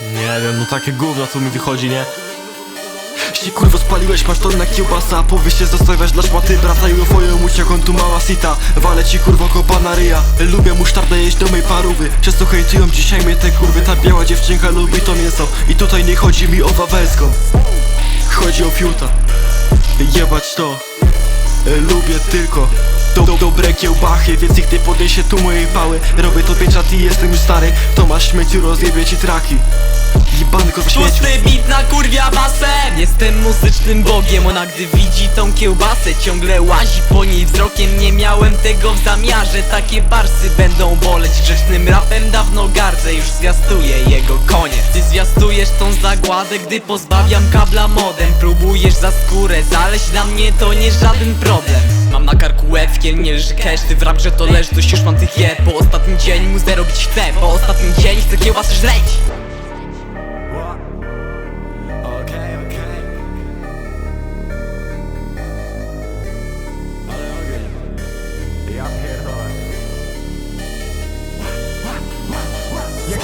Nie wiem, no takie gówno tu mi wychodzi, nie? Jeśli kurwo spaliłeś, masz tonę kiełbasa Powie się zostawiasz dla szmaty muć jak on tu mała sita. Wale ci kurwo kopa na ryja. Lubię musztardę jeść do mej parówy. Często hejtują dzisiaj mnie te kurwy Ta biała dziewczynka lubi to mięso. I tutaj nie chodzi mi o wawelską. Chodzi o fiuta. Jebać to. E, Lubię tylko do, do, dobre kiełbachy Więc nikt nie podniesie tu mojej pały. Robię to pięć lat i jestem już stary. To masz śmieciu, rozjebie ci traki. Jebanko w śmieciu. Pusty bit na kurwia basem Jestem muzycznym bogiem. Ona gdy widzi tą kiełbasę Ciągle łazi po niej wzrokiem. Nie miałem tego w zamiarze. Takie barsy będą boleć. Grzecznym rapem dawno gardzę. Już zwiastuję jego koniec Zwiastujesz tą zagładę Gdy pozbawiam kabla modem. Próbujesz za skórę Zaleźć na mnie to nie żaden problem. Mam na karku łeb, w kielnie leży cash Ty w raprze to leż, dość już mam tych je Po ostatnim dzień mu robić chcę Po ostatnim dzień chcę kiełbasę żreć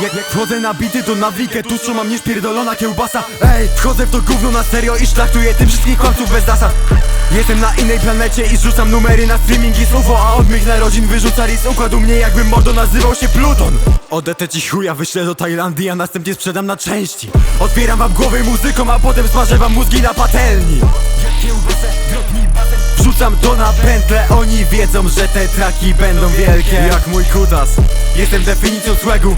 Jak, jak, wchodzę na bity to na wikę Tłuszczą mam niż pierdolona kiełbasa. Ej, wchodzę w to gówno na serio i szlachtuję tym wszystkich kłamców bez zasad. Jestem na innej planecie i rzucam numery na streamingi z UFO A od mych narodzin wyrzuca ris układu mnie jakbym mordo nazywał się Pluton. Odetę ci chuja, wyślę do Tajlandii, a następnie sprzedam na części. Otwieram wam głowy muzyką, a potem smażę wam mózgi na patelni. Wrzucam to na pętlę, oni wiedzą, że te traki będą wielkie. Jak mój kutas. Jestem definicją słegu,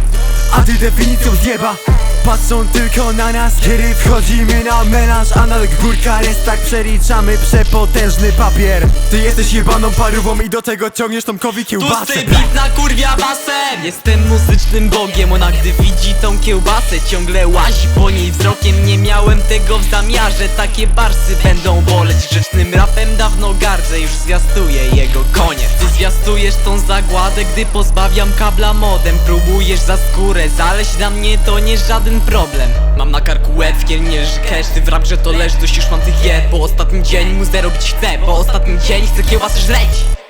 a ty definicją zjeba Patrzą tylko na nas, kiedy wchodzimy na menaż Analog górka jest tak przeliczamy przepotężny papier. Ty jesteś jebaną parówą i do tego ciągniesz Tomkowi kiełbasę. Pusty bit na kurwia basem Jestem muzycznym bogiem Ona gdy widzi tą kiełbasę Ciągle łazi po niej wzrokiem. Nie miałem tego w zamiarze Takie barsy będą boleć. Grzecznym rapem dawno gardzę Już zwiastuję jego koniec Ty zwiastujesz tą zagładę Gdy pozbawiam kabla modem. Próbujesz za skórę Zaleźć na mnie to nie żaden problem? Mam na karku łeb, w kielnie Ty w raprze to leż, dość już mam tych je Po ostatnim dzień mu robić chcę Po ostatnim dzień chcę kiełbasę żreć